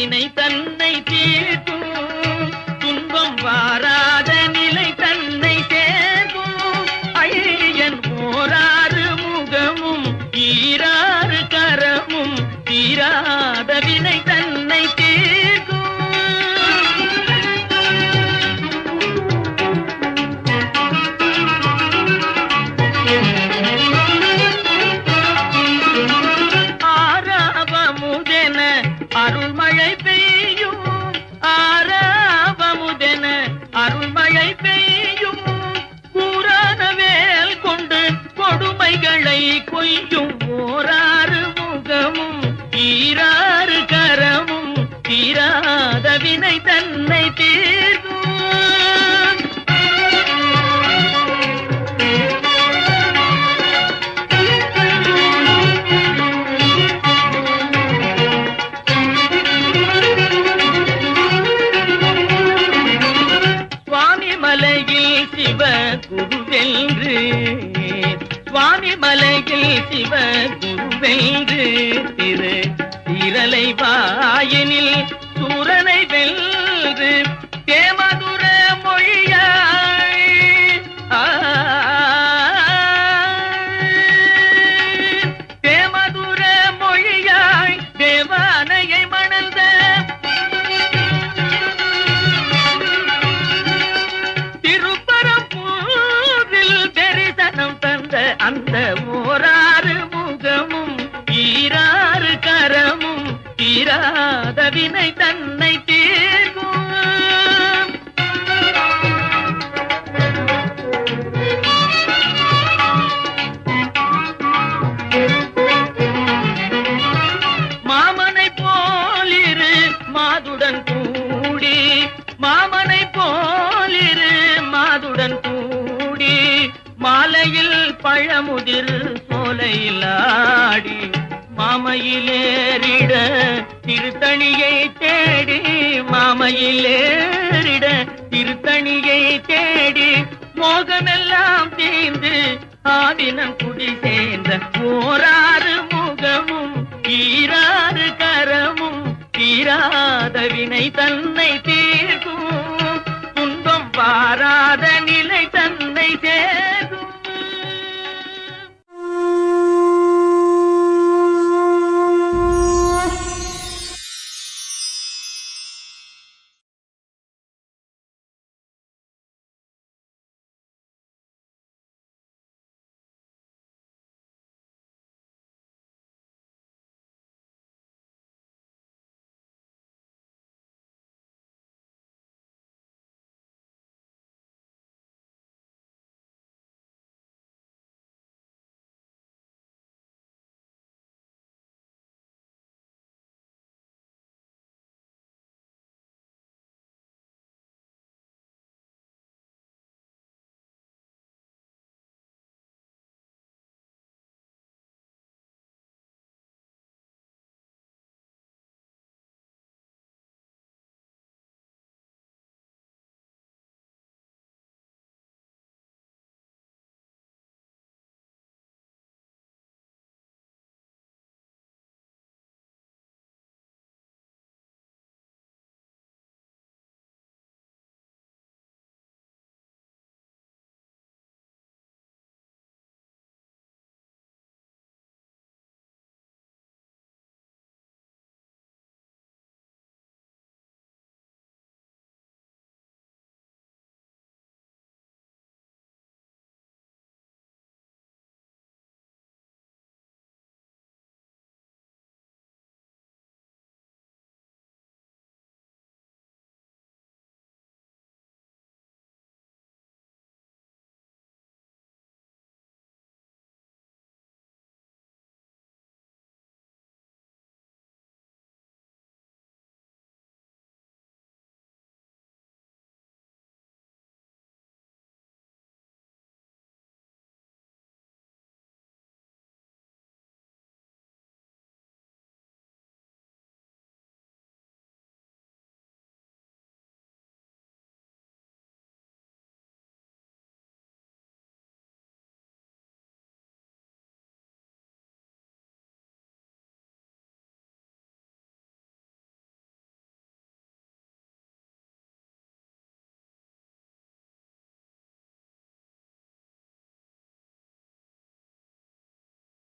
வினை தன் பெய்யும் ஆரவமுதென அருள்மழை பெய்யும். கூறான வேல் கொண்டு கொடுமைகளை கொய்யும். ஓராறு முகமும் ஈராறு கரமும் தீராத வினை தன்னை தீர் சுவாமி மலையில் சிவ குருவென்று திரு இரலை வாயனில் தீராத வினை தன்னை தீர்க்கும். மாமனை போலிரு மாதுடன் கூடி. மாமனை போலிரு மாதுடன் கூடி. மாலையில் பழமுதிர் சோலையில் மாமையிலேறிட திருத்தணியை தேடி மாமையிலேறிட திருத்தணியை தேடி மோகமெல்லாம் தீர்ந்து ஆதினம் குடி சேர்ந்த ஓராறு முகமும் ஈராறு கரமும் தீராத வினை தன்னை தீர்க்கும். துன்பம் பாராத